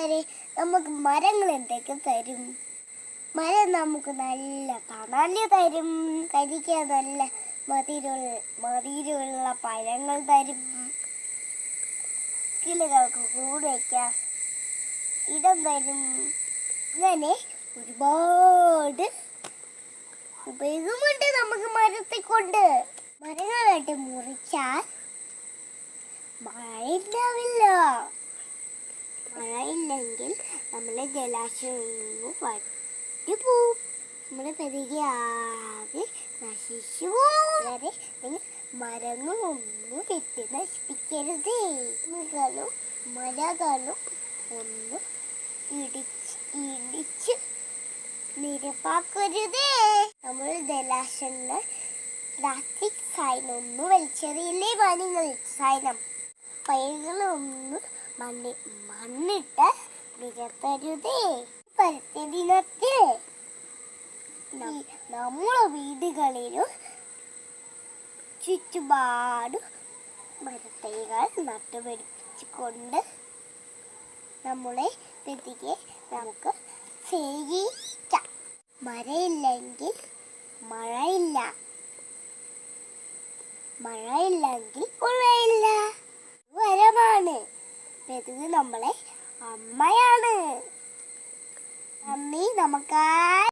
കൂട്ടുകാരെ നമുക്ക് മരങ്ങൾ എന്തൊക്കെ തരും? മരം നമുക്ക് നല്ല തണൽ തരും. കഴിക്കാൻ നല്ല മതിരുള്ള മതിരുള്ള പഴങ്ങൾ തരും. കിളികൾക്ക് കൂട് വയ്ക്കാം ഇടം തരും. അങ്ങനെ ഒരുപാട് ഉപയോഗമുണ്ട് നമുക്ക് മരത്തെ കൊണ്ട് മരങ്ങളായിട്ട് മുറിച്ചാൽ മഴയുണ്ടാവില്ല മഴയില്ലെങ്കിൽ നമ്മളെ ജലാശയം വറ്റി പോവും നമ്മുടെ ആകെ നശിച്ചു പോവും മരങ്ങളൊന്നും കെട്ടി നശിപ്പിക്കരുത്. മുകളും മരകളും ഒന്നും ഇടിച്ച് ഇടിച്ച് നിരപ്പാക്കരുത്. നമ്മൾ ജലാശയങ്ങൾ പ്ലാസ്റ്റിക് സൈനൊന്നും വലിച്ചെറിയില്ലേ? മാനിങ്ങൾ സൈനം പൈകളൊന്നും മണ്ണി മണ്ണിട്ട് നിരത്തരുതേ പരിസ്ഥിതി ദിനത്തിൽ നമ്മുടെ വീടുകളിലും ചുറ്റുപാടും മരത്തൈകൾ നട്ടുപിടിപ്പിച്ചുകൊണ്ട് നമ്മളെ പ്രതിക്ക് നമുക്ക് സേവിക്കാം. മഴയില്ലെങ്കിൽ മഴയില്ല. മഴയില്ലെങ്കിൽ ഉഴയില്ല വരമാണ്. പ്രകൃതി നമ്മളെ അമ്മയാണ്. അമ്മി നമുക്കായി